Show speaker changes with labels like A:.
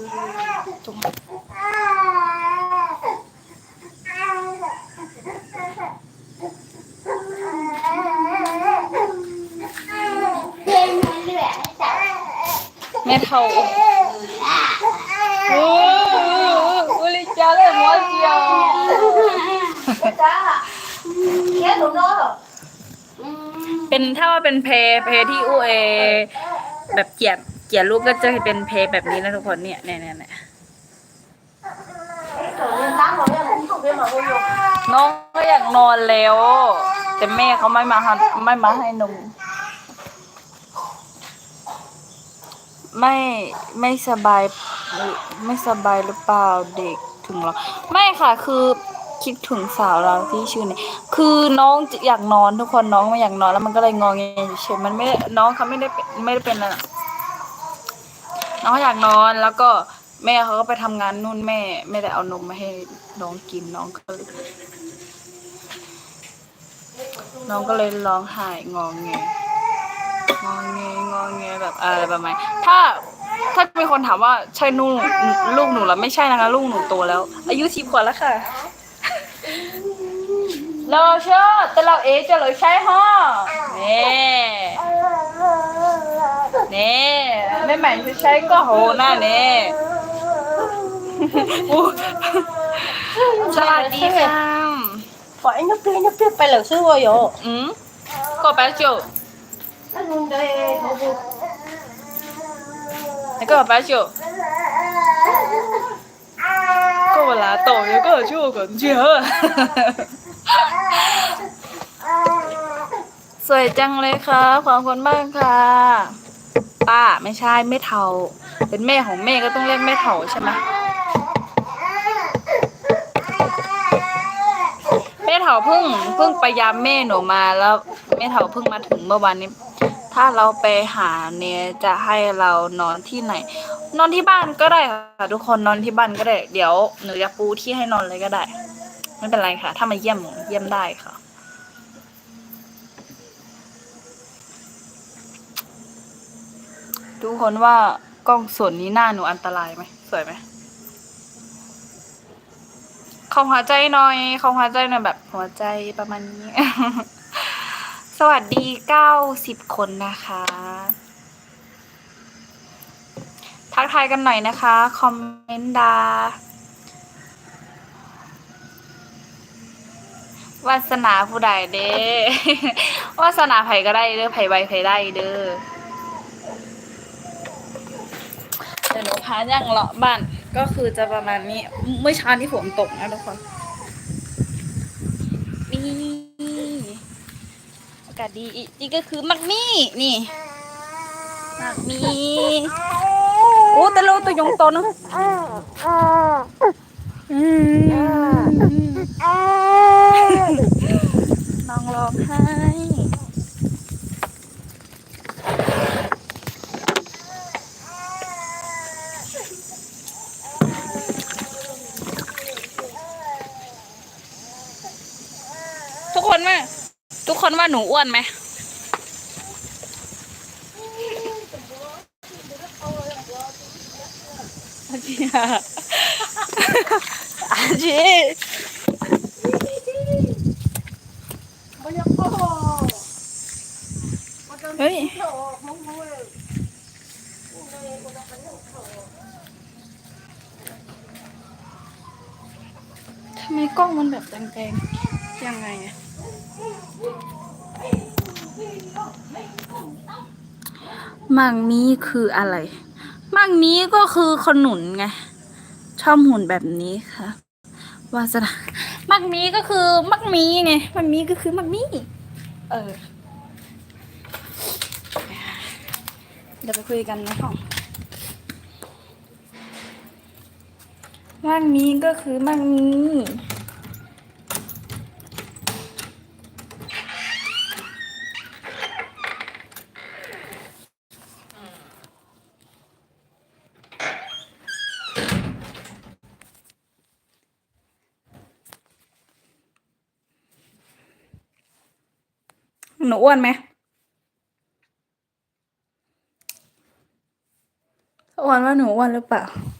A: แม่
B: เท่าโอ้อุลิจาเลยหัวเจียว
A: จ้าแค่หนูโน้ต
B: เป็นถ้าว่าเป็นเพย์เพย์ที่อูเอแบบเกียด เกลียลูกก็จะเป็นเพย์แบบนี้นะทุกคนเนี่ยเนี่ยเนี่ยเนี่ย
A: เรียนตั้งหมดเลยผมถูกเรียน
B: องก็อยากนอนแล้ว แต่แม่เขาไม่มาให้ไม่มาให้นมไม่ไม่สบายไม่สบายหรือเปล่าเด็กถึงเราไม่ค่ะคือคิดถึงสาวเราที่ชื่อนี่คือน้องอยากนอนทุกคนน้องไม่อยากนอนแล้วมันก็เลยงอแงเฉยมันไม่น้องเขาไม่ได้ไม่ได้เป็นอะไร น้องอยากนอนแล้วก็แม่เขาก็ไปทำงานนู่นแม่ไม่ได้เอานมมาให้น้องกินน้องก็เลยน้องก็เลยร้องไห้งองแงงองแงงองแงแบบอะไรประมาณถ้าถ้ามีคนถามว่าใช่ลูกลูกหนูแล้วไม่ใช่นะคะลูกหนูโตแล้ว อายุสิบกว่าแล้วค่ะเราเชื่อแต่เราเอจะเลยใช่ฮะนี่นี่ ไม่หมายจะใช่ก็โหหน้านี่ อู้สวัสดีค่ะ
A: Phải nó kia nó kia phải lần xưa rồi
B: อืมก็แป๊บเดียว
A: Nó luôn đây nó luôn
B: 你跟我摆酒，跟我拿豆，也跟我去我滚去。สวยจังเลยค่ะขอบคุณมากค่ะ ป้าไม่ใช่ไม่เทา เป็นแม่ของแม่ก็ต้องเรียกแม่เทาใช่ไหมแม่เทาเพิ่งเพิ่งไปยามแม่หนูมาแล้วแม่เทาเพิ่งมาถึงเมื่อวานนี้ ถ้าเราไปหาเนี่ยจะให้เรานอนที่ไหน นอนที่บ้านก็ได้ค่ะทุกคนนอนที่บ้านก็ได้ เดี๋ยวหนูจะปูที่ให้นอนเลยก็ได้ ไม่เป็นไรค่ะ ถ้ามาเยี่ยมเยี่ยมได้ค่ะ ทุกคนว่ากล้องส่วนนี้หน้าหนูอันตรายไหมสวยไหมขอหัวใจหน่อยขอหัวใจหน่อยแบบหัวใจประมาณนี้ สวัสดีเก้าสิบคนนะคะ ทักทายกันหน่อยนะคะ คอมเมนต์ดาวาสนาผู้ใดเด้วาสนาไผ่ก็ได้เด้อไผไวไผ่ได้เด้อ เดี๋ยวหนูพาย่างเลาะบ้าน ก็คือจะประมาณนี้ เมื่อเช้านี้ฝนตกนะทุกคนนี่อากาศดีนี่ก็คือมักมี่นี่มักมี่โอ้แต่เราตัวยงโตเนอะอืมน้องร้องไห้ ทุกคนว่าทุกคนว่าหนูอ้วนไหมอาจีอาจีเฮ้ยทำไมกล้องมันแบบแดงๆ ยังไงอะมังมีคืออะไร มังมีก็คือขนุนไง ชอบหุ่นแบบนี้ค่ะวาสนามักมีก็คือมักมีไง มักมีก็คือมักมี เออ เดี๋ยวไปคุยกันในห้องมักมีก็คือมักมี หนูอ้วนไหมอ้วนว่าหนูอ้วนหรือเปล่า